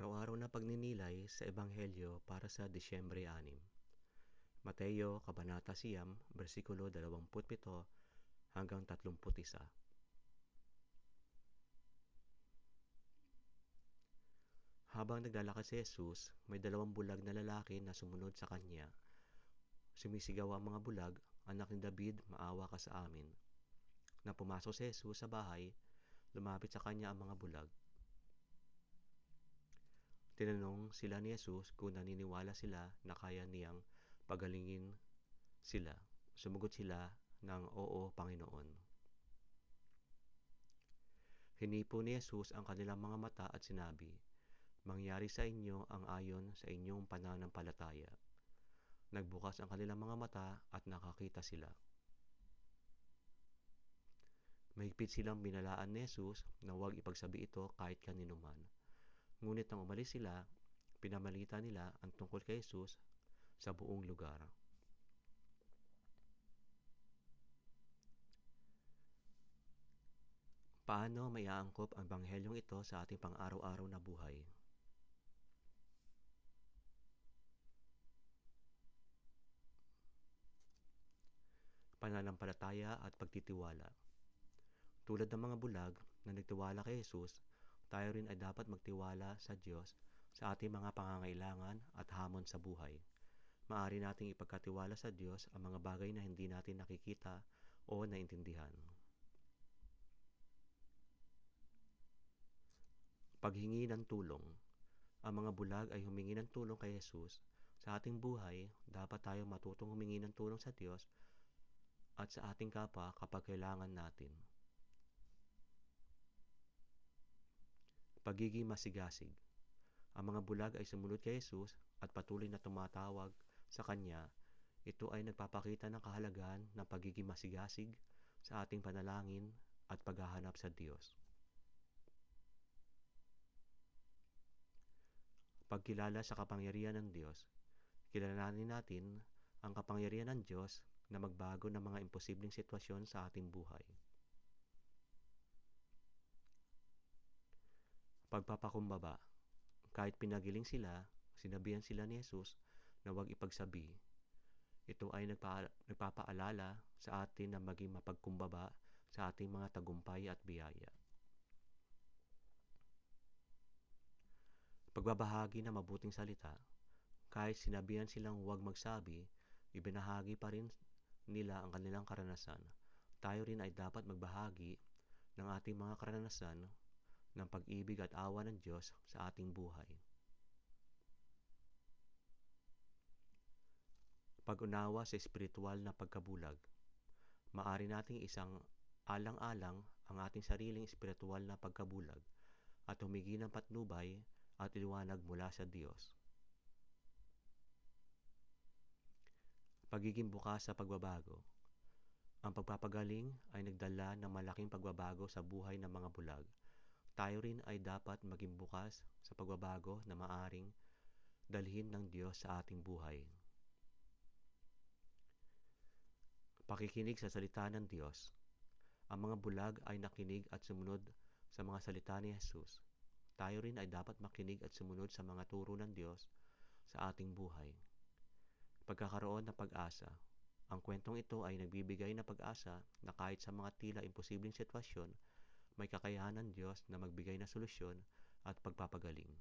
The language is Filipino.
Araw-araw na pagninilay sa Ebanghelyo para sa Disyembre 6. Mateo, Kabanata Siyam, versikulo 27 hanggang 31. Habang naglalakad si Jesus, may dalawang bulag na lalaki na sumunod sa kanya. Sumisigaw ang mga bulag, Anak ni David, maawa ka sa amin. Na pumasok si Jesus sa bahay, lumapit sa kanya ang mga bulag. Tinanong sila ni Jesus kung naniniwala sila na kaya niyang pagalingin sila. Sumugot sila ng Oo, Panginoon. Hinipo ni Jesus ang kanilang mga mata at sinabi, Mangyari sa inyo ang ayon sa inyong pananampalataya. Nagbukas ang kanilang mga mata at nakakita sila. Mahigpit silang binalaan ni Jesus na huwag ipagsabi ito kahit kanino man. Ngunit nang umalis sila, pinamalita nila ang tungkol kay Jesus sa buong lugar. Paano may ang banghelyong ito sa ating pang-araw-araw na buhay? Pananampalataya at pagtitiwala Tulad ng mga bulag na nagtiwala kay Jesus, tayo rin ay dapat magtiwala sa Diyos sa ating mga pangangailangan at hamon sa buhay. Maari nating ipagkatiwala sa Diyos ang mga bagay na hindi natin nakikita o naintindihan. Paghingi ng tulong Ang mga bulag ay humingi ng tulong kay Jesus. Sa ating buhay, dapat tayo matutong humingi ng tulong sa Diyos at sa ating kapwa kapag kailangan natin. Pagiging masigasig Ang mga bulag ay sumunod kay Jesus at patuloy na tumatawag sa Kanya. Ito ay nagpapakita ng kahalagahan ng pagiging masigasig sa ating panalangin at paghahanap sa Diyos. Pagkilala sa kapangyarihan ng Diyos Kilalanin natin ang kapangyarihan ng Diyos na magbago ng mga imposibleng sitwasyon sa ating buhay. Pagpapakumbaba Kahit pinagiling sila, sinabihan sila ni Jesus na huwag ipagsabi. Ito ay nagpa- nagpapaalala sa atin na maging mapagkumbaba sa ating mga tagumpay at biyaya. Pagbabahagi ng mabuting salita kahit sinabihan silang huwag magsabi, ibinahagi pa rin nila ang kanilang karanasan. Tayo rin ay dapat magbahagi ng ating mga karanasan ng pag-ibig at awa ng Diyos sa ating buhay. Pag-unawa sa espiritual na pagkabulag. Maari nating isang alang-alang ang ating sariling espiritual na pagkabulag at humingi ng patnubay at iliwanag mula sa Diyos. Pagiging bukas sa pagbabago. Ang pagpapagaling ay nagdala ng malaking pagbabago sa buhay ng mga bulag. Tayo rin ay dapat maging bukas sa pagbabago na maaring dalhin ng Diyos sa ating buhay. Pakikinig sa salita ng Diyos. Ang mga bulag ay nakinig at sumunod sa mga salita ni Jesus. Tayo rin ay dapat makinig at sumunod sa mga turo ng Diyos sa ating buhay. Pagkakaroon ng pag-asa. Ang kwentong ito ay nagbibigay ng pag-asa na kahit sa mga tila imposibleng sitwasyon, may kakayahan ng Diyos na magbigay ng solusyon at pagpapagaling.